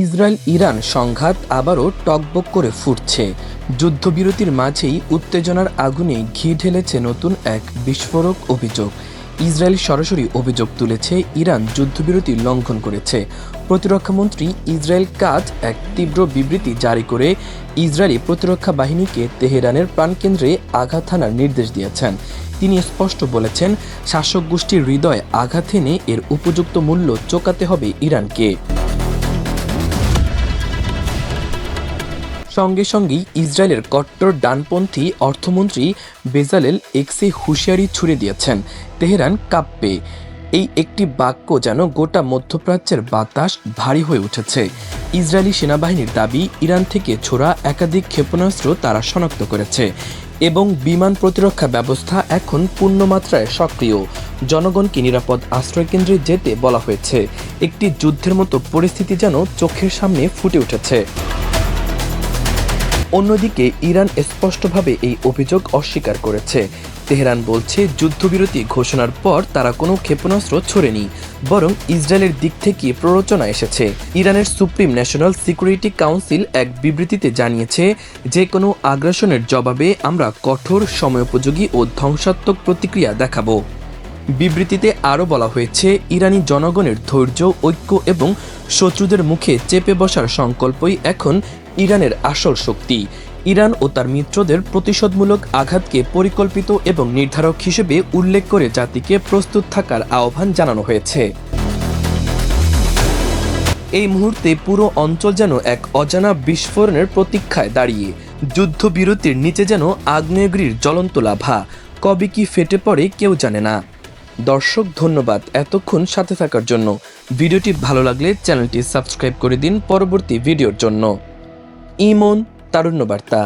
Israel Iran সংঘাত আবারও টকবক করে ফুটছে। যুদ্ধবিরতির মাঝেই উত্তেজনার আগুনে ঘি ঢেলেছে নতুন এক বিস্ফোরক অভিযোগ। ইসরায়েল সরাসরি অভিযোগ তুলেছে, ইরান যুদ্ধবিরতি লঙ্ঘন করেছে। প্রতিরক্ষামন্ত্রী ইসরায়েল কাজ এক তীব্র বিবৃতি জারি করে। ইসরায়েলি প্রতিরক্ষা বাহিনীকে তেহরানের প্রাণকেন্দ্রে আঘাত হানার নির্দেশ দিয়েছেন। তিনি স্পষ্ট বলেছেন শাসক গোষ্ঠীর হৃদয় আঘাত এনে এর উপযুক্ত মূল্য চোকাতে হবে ইরানকে। সঙ্গে সঙ্গেই ইসরায়েলের কট্টর ডানপন্থী অর্থমন্ত্রী বেজালেল এক্সে হুঁশিয়ারি ছুড়ে দিয়েছেন তেহরান কাপ্পে। এই একটি বাক্য যেন গোটা মধ্যপ্রাচ্যের বাতাস ভারী হয়ে উঠেছে। ইসরায়েলি সেনাবাহিনীর দাবি, ইরান থেকে ছোড়া একাধিক ক্ষেপণাস্ত্র তারা শনাক্ত করেছে এবং বিমান প্রতিরক্ষা ব্যবস্থা এখন পূর্ণমাত্রায় সক্রিয়। জনগণকে নিরাপদ আশ্রয়কেন্দ্রে যেতে বলা হয়েছে। একটি যুদ্ধের মতো পরিস্থিতি যেন চোখের সামনে ফুটে উঠেছে। অন্যদিকে ইরান স্পষ্টভাবে এই অভিযোগ অস্বীকার করেছে। তেহরান বলছে, যুদ্ধবিরতি ঘোষণার পর তারা কোনো ক্ষেপণাস্ত্র ছোড়েনি, বরং ইসরায়েলের দিক থেকে প্ররোচনা এসেছে। ইরানের সুপ্রিম ন্যাশনাল সিকিউরিটি কাউন্সিল এক বিবৃতিতে জানিয়েছে যে কোনো আগ্রাসনের জবাবে আমরা কঠোর, সময়োপযোগী ও ধ্বংসাত্মক প্রতিক্রিয়া দেখাবো। বিবৃতিতে আরও বলা হয়েছে, ইরানি জনগণের ধৈর্য, ঐক্য এবং শত্রুদের মুখে চেপে বসার সংকল্পই এখন ইরানের আসল শক্তি। ইরান ও তার মিত্রদের প্রতিশোধমূলক আঘাতকে পরিকল্পিত এবং নির্ধারক হিসেবে উল্লেখ করে জাতিকে প্রস্তুত থাকার আহ্বান জানানো হয়েছে। এই মুহূর্তে পুরো অঞ্চল যেন এক অজানা বিস্ফোরণের প্রতীক্ষায় দাঁড়িয়ে। যুদ্ধবিরতির নিচে যেন আগ্নেয়গিরির জ্বলন্ত লাভা। কবে কি ফেটে পড়ে কেউ জানে না। দর্শক, ধন্যবাদ এতক্ষণ সাথে থাকার জন্য। ভিডিওটি ভালো লাগলে চ্যানেলটি সাবস্ক্রাইব করে দিন পরবর্তী ভিডিওর জন্য। ইমন তারুণ্য বার্তা